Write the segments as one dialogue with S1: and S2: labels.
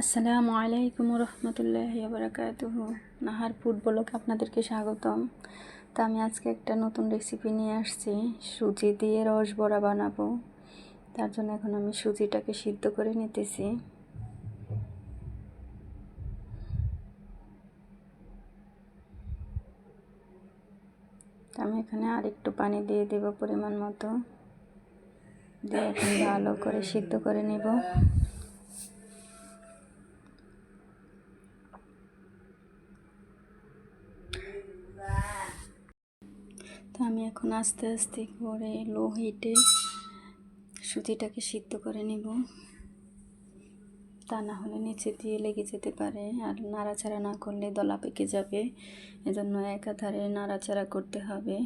S1: আসসালামু আলাইকুম রহমতুল্লাহ বারাকাতুহু নাহার ফুড ব্লগে আপনাদেরকে স্বাগতম। তা আমি আজকে একটা নতুন রেসিপি নিয়ে আসছি। সুজি দিয়ে রস বড়া বানাবো। তার জন্য এখন আমি সুজিটাকে সিদ্ধ করে নিতেছি। আমি এখানে আর একটু পানি দিয়ে দেব পরিমাণ মতো। দিয়ে এখন ভালো করে সিদ্ধ করে নেব। তো আমি এখন আস্তে আস্তে করে লো হিটে সুজিটাকে সিদ্ধ করে নেব। তা না হলে নিচে দিয়ে লেগে যেতে পারে আর নাড়াচাড়া না করলে দলা পেকে যাবে। এজন্য একাধারে নাড়াচাড়া করতে হবে।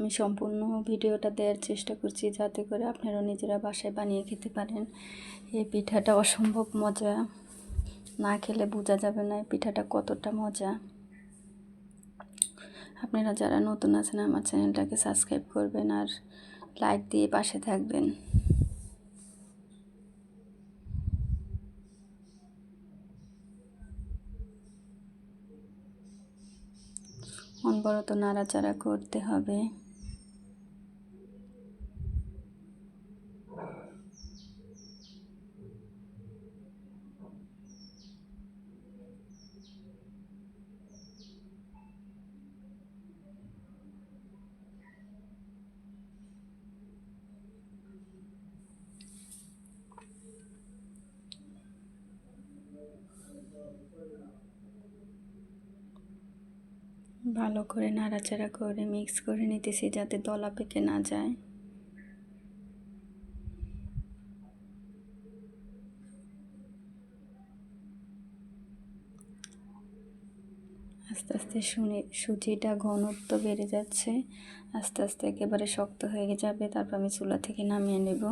S1: আমি সম্পূর্ণ ভিডিওটা দেওয়ার চেষ্টা করছি যাতে করে আপনারা নিজেরা বাসায় বানিয়ে খেতে পারেন। এই পিঠাটা অসম্ভব মজা। না খেলে বোঝা যাবে না এই পিঠাটা কতটা মজা। আপনারা যারা নতুন আছেন আমার চ্যানেলটাকে সাবস্ক্রাইব করবেন আর লাইক দিয়ে পাশে থাকবেন। অনবরত নাড়াচাড়া করতে হবে। ভালো করে নাড়াচাড়া করে মিক্স করে নিতেছি যাতে দলা পেকে না যায়। আস্তে আস্তে শুনে, সুজিটা ঘনত্ব বেড়ে যাচ্ছে। আস্তে আস্তে একেবারে শক্ত হয়ে যাবে, তারপর আমি চুলা থেকে নামিয়ে নেব।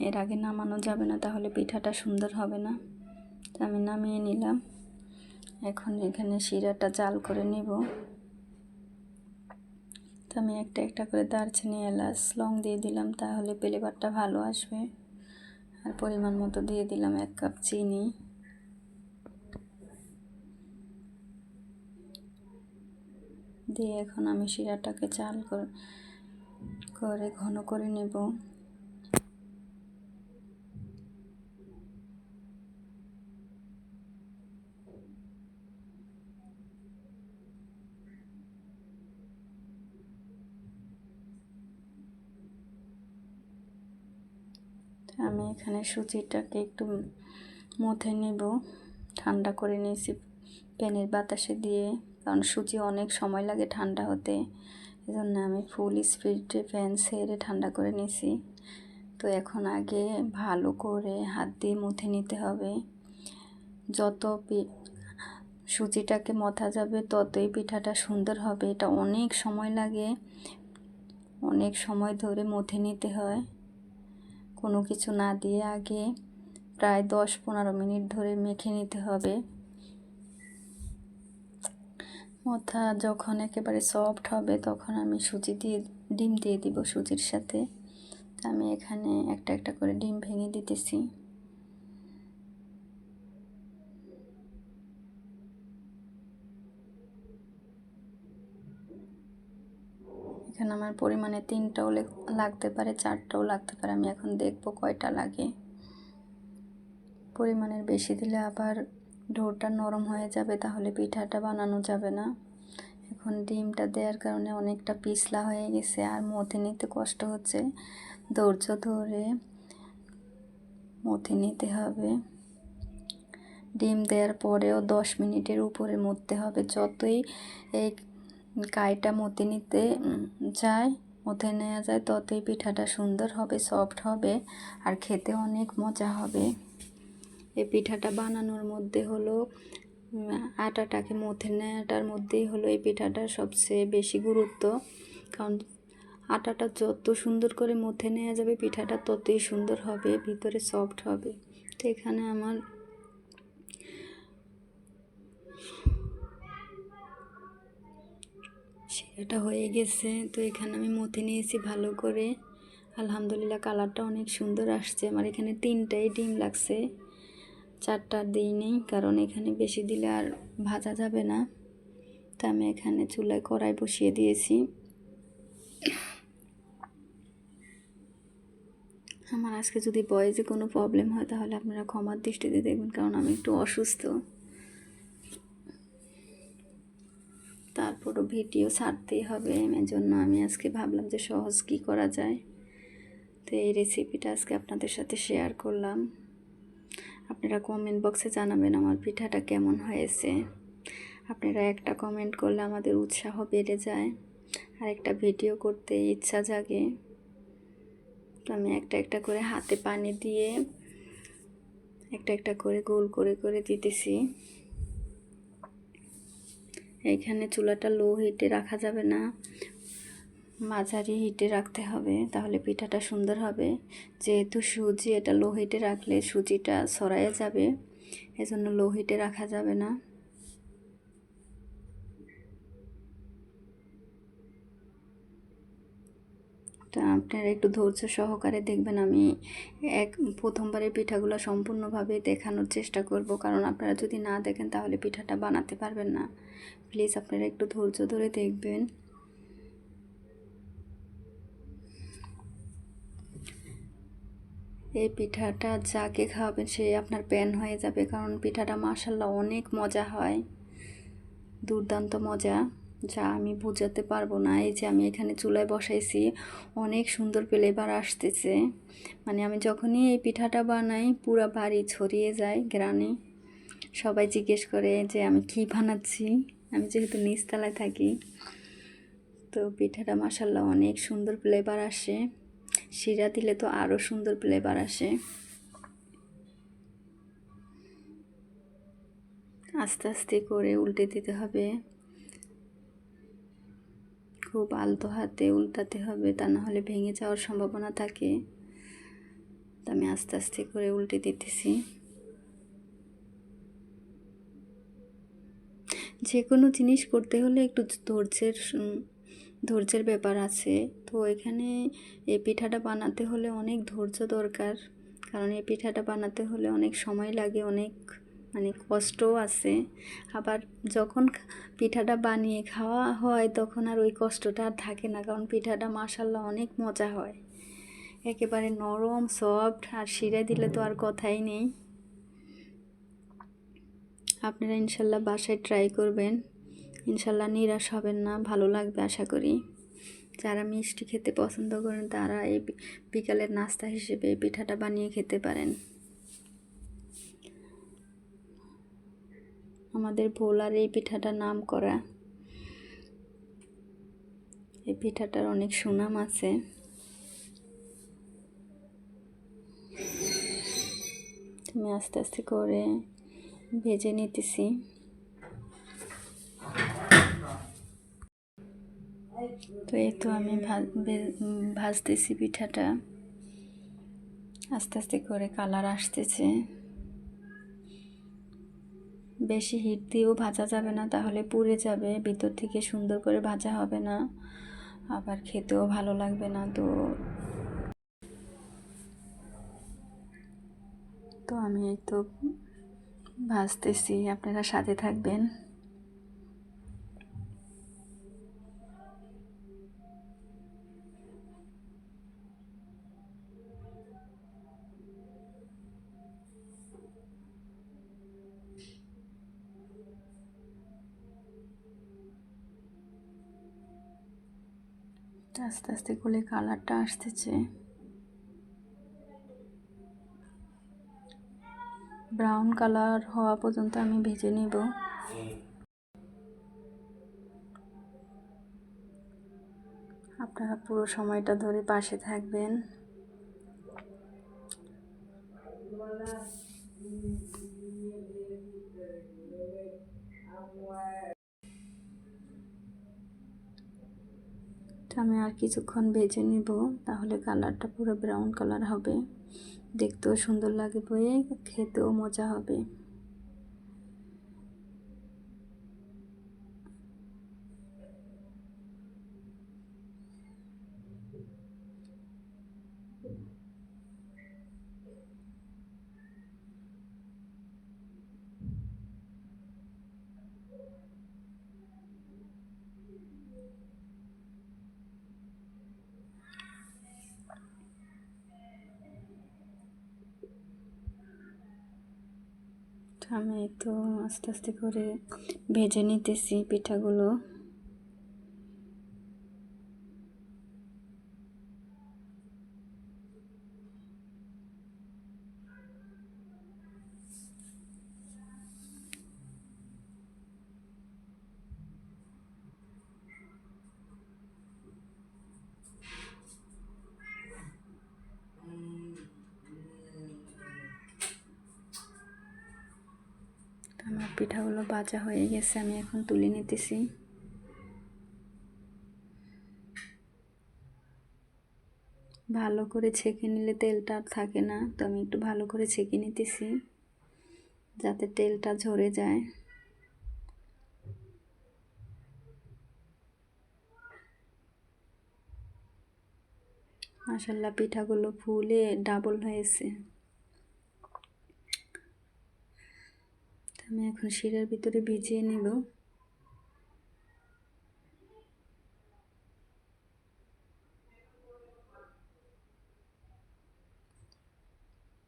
S1: এর আগে নামানো যাবে না, তাহলে পিঠাটা সুন্দর হবে না। তো আমি নামিয়ে নিলাম। এখন এখানে শিরাটা জাল করে নেব। তো আমি একটা একটা করে দারচিনি, এলাচ, লং দিয়ে দিলাম তাহলে পেলেবারটা ভালো আসবে। আর পরিমাণ মতো দিয়ে দিলাম এক কাপ চিনি। দিয়ে এখন আমি শিরাটাকে চাল করে ঘন করে নেব। আমি এখানে সুজিটাকে একটু মথে নেব। ঠান্ডা করে নিয়েছি প্যানের বাতাসে দিয়ে, কারণ সুজি অনেক সময় লাগে ঠান্ডা হতে। এজন্য আমি ফুল স্পিডে ফ্যান সেরে ঠান্ডা করে নিয়েছি। তো এখন আগে ভালো করে হাত দিয়ে মুথে নিতে হবে। যত সুজিটাকে মথা যাবে ততই পিঠাটা সুন্দর হবে। এটা অনেক সময় লাগে। অনেক সময় ধরে মথে নিতে হয়। কোনো কিছু না দিয়ে আগে প্রায় দশ পনেরো মিনিট ধরে মেখে নিতে হবে। মথা যখন একেবারে সফট হবে তখন আমি সুজি দিয়ে, ডিম দিয়ে দিব সুজির সাথে। আমি এখানে একটা একটা করে ডিম ভেঙে দিতেছি। এখানে আমার পরিমাণে তিনটাও লাগতে পারে, চারটাও লাগতে পারে। আমি এখন দেখব কয়টা লাগে। পরিমাণের বেশি দিলে আবার ঢোরটা নরম হয়ে যাবে, তাহলে পিঠাটা বানানো যাবে না। এখন ডিমটা দেওয়ার কারণে অনেকটা পিছলা হয়ে গেছে, আর মথে নিতে কষ্ট হচ্ছে। ধৈর্য ধরে মথে নিতে হবে। ডিম দেওয়ার পরেও দশ মিনিটের উপরে মরতে হবে। যতই এই কাইটা মতে নিতে যায় মতে নেওয়া যায়, ততই পিঠাটা সুন্দর হবে সফট হবে, আর খেতে অনেক মজা হবে। এই পিঠাটা বানানোর মধ্যে হলো আটাটাকে মথে নেওয়াটার মধ্যেই হলো এই পিঠাটার সবচেয়ে বেশি গুরুত্ব। কারণ আটাটা যত সুন্দর করে মথে নেওয়া যাবে, পিঠাটা ততই সুন্দর হবে, ভিতরে সফট হবে। তো এখানে আমার শিরাটা হয়ে গেছে। তো এখানে আমি মথে নিয়েছি ভালো করে। আলহামদুলিল্লাহ কালারটা অনেক সুন্দর আসছে। আমার এখানে তিনটাই ডিম লাগছে। চারটা দিই নেই কারণ এখানে বেশি দিলে আর ভাজা যাবে না। তা আমি এখানে চুলায় কড়াই বসিয়ে দিয়েছি। আমার আজকে যদি বয়েজে কোনো প্রবলেম হয়, তাহলে আপনারা ক্ষমার দৃষ্টিতে দেখবেন, কারণ আমি একটু অসুস্থ। তারপরও ভিডিও ছাড়তেই হবে এর জন্য আমি আজকে ভাবলাম যে সহজ কী করা যায়। তো এই রেসিপিটা আজকে আপনাদের সাথে শেয়ার করলাম। আপনারা কমেন্ট বক্সে জানাবেন আমার পিঠাটা কেমন হয়েছে। আপনারা একটা কমেন্ট করলে আমাদের উৎসাহ বেড়ে যায়, আর একটা ভিডিও করতে ইচ্ছা জাগে। তো আমি একটা একটা করে হাতে পানি দিয়ে একটা একটা করে গোল করে করে দিতেছি। এইখানে চুলাটা লো হিটে রাখা যাবে না। মাঝারি হিটে রাখতে হবে, তাহলে পিঠাটা সুন্দর হবে। যেহেতু সুজি, এটা লো হিটে রাখলে সুজিটা সরাইয়া যাবে, এজন্য লো হিটে রাখা যাবে না। তা আপনারা একটু ধৈর্য সহকারে দেখবেন, আমি এক, প্রথমবারের পিঠাগুলো সম্পূর্ণভাবে দেখানোর চেষ্টা করব। কারণ আপনারা যদি না দেখেন, তাহলে পিঠাটা বানাতে পারবেন না। প্লিজ আপনারা একটু ধৈর্য ধরে দেখবেন। এই পিঠাটা যাকে খাওয়াবেন, সে আপনার প্যান হয়ে যাবে। কারণ পিঠাটা মাসাল্লাহ অনেক মজা হয়। দুর্দান্ত মজা। যা আমি বোঝাতে পারব না। এই যে আমি এখানে চুলায় বসাইছি, অনেক সুন্দর ফ্লেভার আসতেছে। মানে আমি যখনই এই পিঠাটা বানাই, পুরা বাড়ি ছড়িয়ে যায় গ্রানে সবাই জিজ্ঞেস করে যে আমি কী বানাচ্ছি? আমি যেহেতু নিচতলায় থাকি, তো পিঠাটা মাসাল্লাহ অনেক সুন্দর ফ্লেভার আসে। শিরা দিলে তো আরও সুন্দর ফ্লেভার আসে। আস্তে আস্তে করে উল্টে দিতে হবে। খুব আলতো হাতে উল্টাতে হবে, তা না হলে ভেঙে যাওয়ার সম্ভাবনা থাকে। তা আমি আস্তে আস্তে করে উল্টে দিতেছি। যে কোনো জিনিস করতে হলে একটু ধৈর্যের ধৈর্যের ব্যাপার আছে। তো এখানে এই পিঠাটা বানাতে হলে অনেক ধৈর্য দরকার। কারণ এই পিঠাটা বানাতে হলে অনেক সময় লাগে, অনেক মানে কষ্টও আছে। আবার যখন পিঠাটা বানিয়ে খাওয়া হয় তখন আর ওই কষ্টটা আর থাকে না, কারণ পিঠাটা মাসাল্লাহ অনেক মজা হয়। একেবারে নরম সফট আর শিরে দিলে তো আর কথাই নেই। আপনারা ইনশাল্লাহ বাসায় ট্রাই করবেন। ইনশাল্লাহ নিরাশ হবেন না, ভালো লাগবে আশা করি। যারা মিষ্টি খেতে পছন্দ করেন তারা এই বিকালের নাস্তা হিসেবে পিঠাটা বানিয়ে খেতে পারেন। আমাদের ভোলার এই পিঠাটার নাম করা এই পিঠাটার অনেক সুনাম আছে। আমি আস্তে আস্তে করে ভেজে নিতেছি। তো এই তো আমি ভাজতেছি পিঠাটা। আস্তে আস্তে করে কালার আসতেছে। বেশি হিট দিয়েও ভাজা যাবে না, তাহলে পুড়ে যাবে, ভিতর থেকে সুন্দর করে ভাজা হবে না। আবার খেতেও ভালো লাগবে না তো। তো আমি তো ভাজতেছি, আপনারা সাথে থাকবেন। আস্তে আস্তে করে কালারটা আসতেছে। ব্রাউন কালার হওয়া পর্যন্ত আমি ভেজে নেব। আপনারা পুরো সময়টা ধরে পাশে থাকবেন। আমি আর কিছুক্ষণ ভেজে নিব, তাহলে কালারটা পুরো ব্রাউন কালার হবে। দেখতেও সুন্দর লাগবে খেতেও মজা হবে। আমি তো আস্তে আস্তে করে ভেজে নিতেছি পিঠাগুলো। পিঠাগুলো ভাজা হয়ে গেছে, আমি এখন তুলে নিতেছি। ভালো করে ছেঁকে নিলে তেলটা আর থাকে না, তো আমি একটু ভালো করে ছেঁকে নিতেছি, যাতে তেলটা ঝরে যায়। মাসাল্লাহ পিঠাগুলো ফুলে ডাবল হয়েছে। আমি এখন শিরার ভিতরে ভিজিয়ে নেব।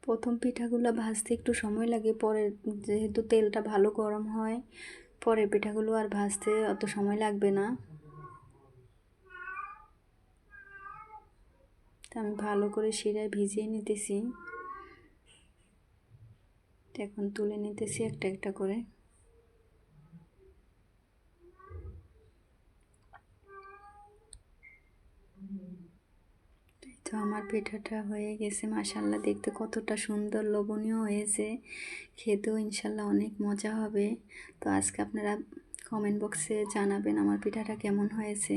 S1: প্রথম পিঠাগুলো ভাজতে একটু সময় লাগে, পরে যেহেতু তেলটা ভালো গরম হয় পরের পিঠাগুলো আর ভাজতে অত সময় লাগবে না। আমি ভালো করে শিরায় ভিজিয়ে নিতেছি। এখন তুলে নিতেছি একটা একটা করে। তো আমার পিঠাটা হয়ে গেছে মাসাল্লাহ দেখতে কতটা সুন্দর, লোভনীয় হয়েছে। খেতেও ইনশাল্লাহ অনেক মজা হবে। তো আজকে আপনারা কমেন্ট বক্সে জানাবেন আমার পিঠাটা কেমন হয়েছে।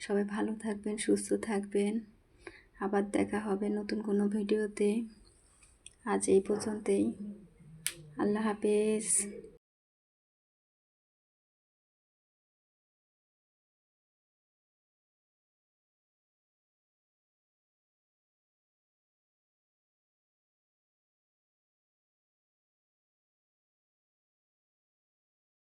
S1: সবাই ভালো থাকবেন, সুস্থ থাকবেন। আবার দেখা হবে নতুন কোনো ভিডিওতে। আজ এই পর্যন্তই। আল্লাহ হাফেজ।